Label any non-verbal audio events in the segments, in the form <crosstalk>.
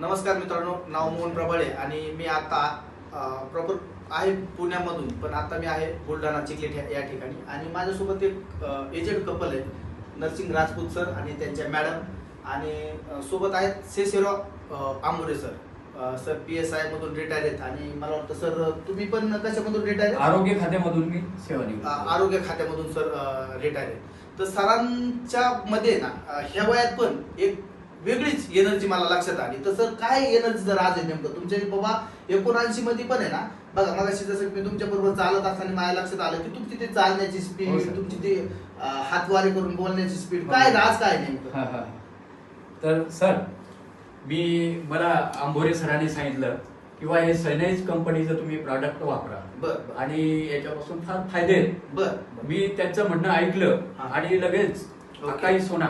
नमस्कार मित्रांनो नाव मोहन प्रबळे आणि मी आता प्रॉपर आहे पुण्यामधून पण आता मी आहे बुलढाणा चिखली ठे- या ठिकाणी. आणि माझ्यासोबत एक एजंट कपल आहे नरसिंग राजपूत सर आणि त्यांच्या मॅडम आणि सोबत आहेत Seserao Ambure sir. Sir P S I मधून रिटायर आहेत आणि मला वाटतं सर तुम्ही पण कशामधून रिटायर आहेत? आरोग्य खात्यामधून मी सेवा आरोग्य खात्यामधून सर रिटायर आहे तर सरांच्या मध्ये ना ह्या वयात पण एक वेगळीच एनर्जी मला लक्षात आली. तर सर काय एनर्जी जर आज आहे नेमकं? तुमच्या बाबा एकोणऐंशी मध्ये पण आहे ना? बघा मगाशी जसं मी तुमच्या बरोबर चालत असताना माझ्या लक्षात आलं की तुमची ते चालण्याची हो, स्पीड सर. तुमची ती हातवारे करून बोलण्याची स्पीड काय राज काय हा, नेमकं? हा. तर सर मी मला आंबोरे सरांनी सांगितलं किंवा हे सैनाईज कंपनीचं तुम्ही प्रॉडक्ट वापरा. आणि याच्यापासून फार फायदे आहेत. बर. मी त्यांचं म्हणणं ऐकलं हा. आणि लगेच. अकाई सोना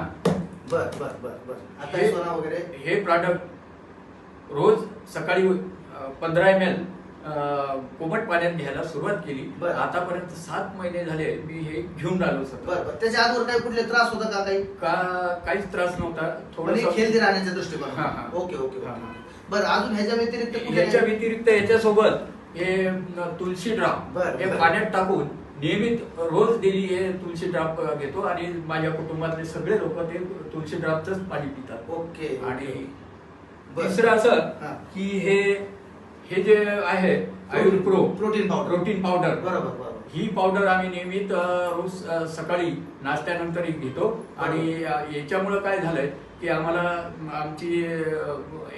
बर बर बर बर. आता हे- सोना वगैरे? हे प्रॉडक्ट रोज सकाळी पंधरा एम एल कोमट पाण्यात घ्यायला सुरुवात केली. बरं. आतापर्यंत सात महिने झाले मी हे घेऊन राहिलो बर सर बर. त्याच्या आजवर काही कुठले त्रास होता का काही? का काहीच त्रास नव्हता. म्हणजे थोडं हेल्दी राहण्याच्या दृष्टिकोन हा, हा. ओके ओके हा, ओके. हा. बरं अजून ह्याच्या व्यतिरिक्त कुठले- याच्या व्यतिरिक्त याच्यासोबत हे न, तुळशी ड्राप बरं, हे बरं. पाण्यात टाकून नियमित रोज डेली हे तुळशी ड्राप घेतो आणि माझ्या कुटुंबातले सगळे लोक ते तुळशी ड्रापच पाणी पितात ओके आणि. तिसरं असं. की हे हे जे आहे आयुर pro protein powder protein powder बरोबर बरोबर ही पावडर आम्ही नियमित रोज सकाळी नाश्त्यानंतर घेतो आणि याच्यामुळं काय झालंय की आम्हाला आमची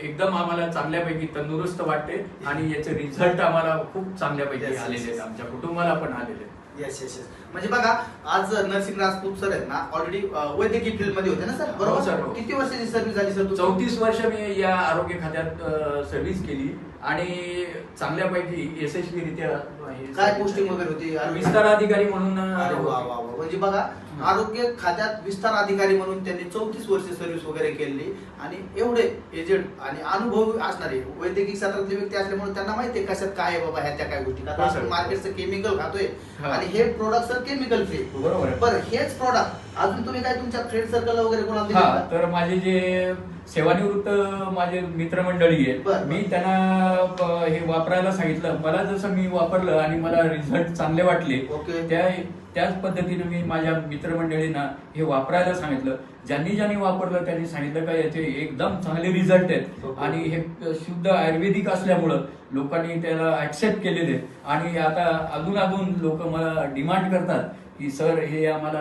एकदम आम्हाला चांगल्यापैकी तंदुरुस्त वाटते <laughs> आणि याचे रिझल्ट आम्हाला खूप चांगल्यापैकी आलेले आहेत. आमच्या कुटुंबाला पण आलेले आहेत. येस येस येस म्हणजे बघा आज नरसिंग राजपूत सर आहेत ना ऑलरेडी वैद्यकीय फील्डमध्ये होते ना सर हो, sir, हो. बरोबर किती वर्षाची सर्व्हिस झाली सर चौतीस वर्ष मी या आरोग्य खात्यात सर्व्हिस केली. आणि चांगल्यापैकी यशस्वीरित्या हे काय पोस्टिंग वगैरे होती? विस्तार अधिकारी म्हणून अ, अरे वा वा वा. म्हणजे बघा आरोग्य खात्यात विस्तार अधिकारी म्हणून त्यांनी चौतीस वर्ष सर्व्हिस वगैरे केली. आणि एवढे एजंट आणि अनुभव असणारे वैद्यकीय क्षेत्रातले व्यक्ती असल्यामुळे त्यांना माहिती आहे कशात काय आहे बाबा ह्या त्या काय गोष्टी. हो. आपण मार्केटचं केमिकल खातोय. हा. आणि हे प्रोडक्ट सर केमिकल फ्री बरोबर आहे. बरं हेच प्रोडक्ट अजून तुम्ही काय तुमच्या फ्रेंड सर्कल वगैरे हा? तर माझे जे सेवानिवृत्त माझे मित्रमंडळी बर. आहेत मी त्यांना प- हे वापरायला सांगितलं मला जसं मी वापरलं आणि मला रिझल्ट चांगले वाटले ओके. त्या त्याच पद्धतीने मी माझ्या मित्रमंडळींना हे वापरायला सांगितलं ज्यांनी ज्यांनी वापरलं त्यांनी सांगितलं का याचे एकदम चांगले रिझल्ट आहेत ओके. आणि हे शुद्ध आयुर्वेदिक असल्यामुळं लोकांनी त्याला ऍक्सेप्ट केलेले आहेत. आणि आता अजून अजून लोक मला डिमांड करतात की सर हे आम्हाला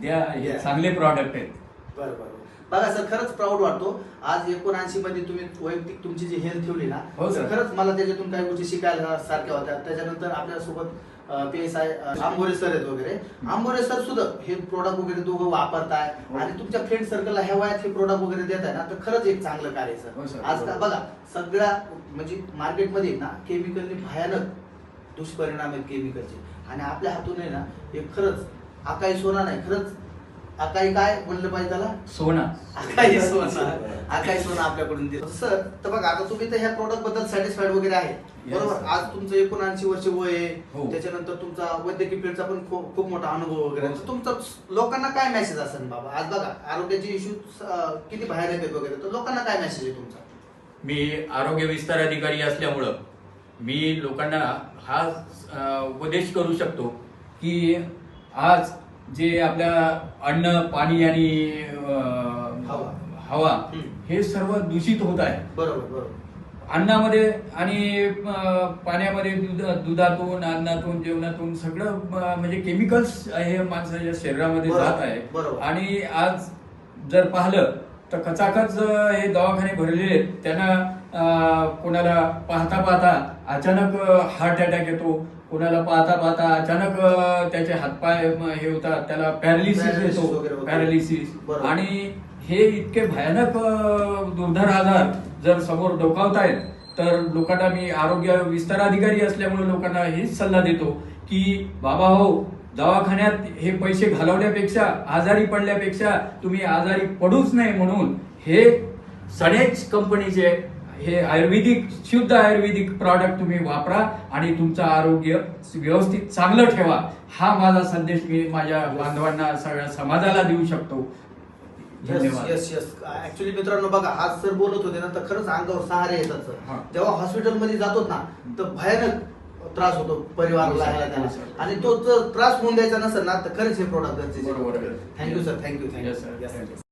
द्या हे द्या. चांगले प्रॉडक्ट आहेत बरं बरं बघा सर खरंच प्राऊड वाटतो आज एकोणऐंशी मध्ये तुम्ही वैयक्तिक तुमची जी हेल्थ ठेवली ना हो, तर सर. खरंच मला त्याच्यातून काही गोष्टी शिकायला सारख्या होत्या त्याच्यानंतर आपल्यासोबत P S I Ambore sir आहेत वगैरे आंबोरे सर सुद्धा हे प्रोडक्ट वगैरे दोघं वापरताय हो. आणि तुमच्या फ्रेंड सर्कलला ह्या वयात हे प्रोडक्ट वगैरे देत आहे ना तर खरंच एक चांगलं कार्य हो, सर सर. आज बघा सगळ्या म्हणजे मार्केटमध्ये ना केमिकलने भयानक दुष्परिणाम आहेत केमिकलचे आणि आपल्या हातून आहे ना हे खरंच आकाई सोना नाही खरंच आकाई काय म्हणलं पाहिजे त्याला? सोना. आकाई सोना. आकाई सोना. आपल्याकडून दिलं सर तर बघा आता तुम्ही तर ह्या प्रोडक्टबद्दल सॅटिस्फाईड वगैरे आहे. बरोबर. आज तुमचं एकोणऐंशी वर्ष वय आहे. हो. त्याच्यानंतर तुमचा वैद्यकीय फील्डचा पण खूप खूप मोठा अनुभव वगैरे. हो. तुमचा लोकांना काय मेसेज असेल बाबा? आज बघा आरोग्याचे इश्यू किती भयानक आहेत वगैरे तर लोकांना काय मेसेज आहे तुमचा? मी आरोग्य विस्तार अधिकारी असल्यामुळं मी लोकांना हा उपदेश करू शकतो की आज जे आपल्या अन्न पाणी आणि हवा. हवा. हे सर्व दूषित होत आहे बरोबर बरोबर अन्नामध्ये आणि पाण्यामध्ये दुध दुधातून अन्नातून जेवणातून सगळं म्हणजे केमिकल्स हे माणसाच्या शरीरामध्ये जात आहे बरोबर. आणि आज जर पाहिलं तर कचाकच अ, हे दवाखाने भरलेले आहेत त्यांना कोणाला पाहता पाहता अचानक हार्ट अटॅक येतो कोणाला पाहता पाहता अचानक त्याचे हातपाय हे होतात त्याला पॅरालिसिस येतो. पॅरालिसिस. आणि हे इतके भयानक दुर्धर आजार जर समोर डोकावतायत तर लोकांना मी आरोग्य विस्तार अधिकारी असल्यामुळे लोकांना हेच सल्ला देतो की बाबा हो दवाखान्यात हे पैसे घालवण्यापेक्षा आजारी पडल्यापेक्षा तुम्ही आजारी पडूच नाही म्हणून हे सनेज कंपनीचे हे आयुर्वेदिक शुद्ध आयुर्वेदिक प्रॉडक्ट तुम्ही वापरा आणि तुमचं आरोग्य व्यवस्थित चांगलं ठेवा हा माझा संदेश मी माझ्या बांधवांना सगळ्या समाजाला देऊ शकतो येस येस ऍक्च्युली मित्रांनो बघा हा सर बोलत होते ना तर खरंच अंगावर सहारे येतात. सर जेव्हा हॉस्पिटलमध्ये जातो ना तर भयानक त्रास होतो परिवाराला हो, सर. हो, सर. आणि तो जर त्रास होऊन द्यायचा नसेल ना तर खरंच हे प्रोडक्ट गरजेचे. Thank you sir thank you. Thank you you.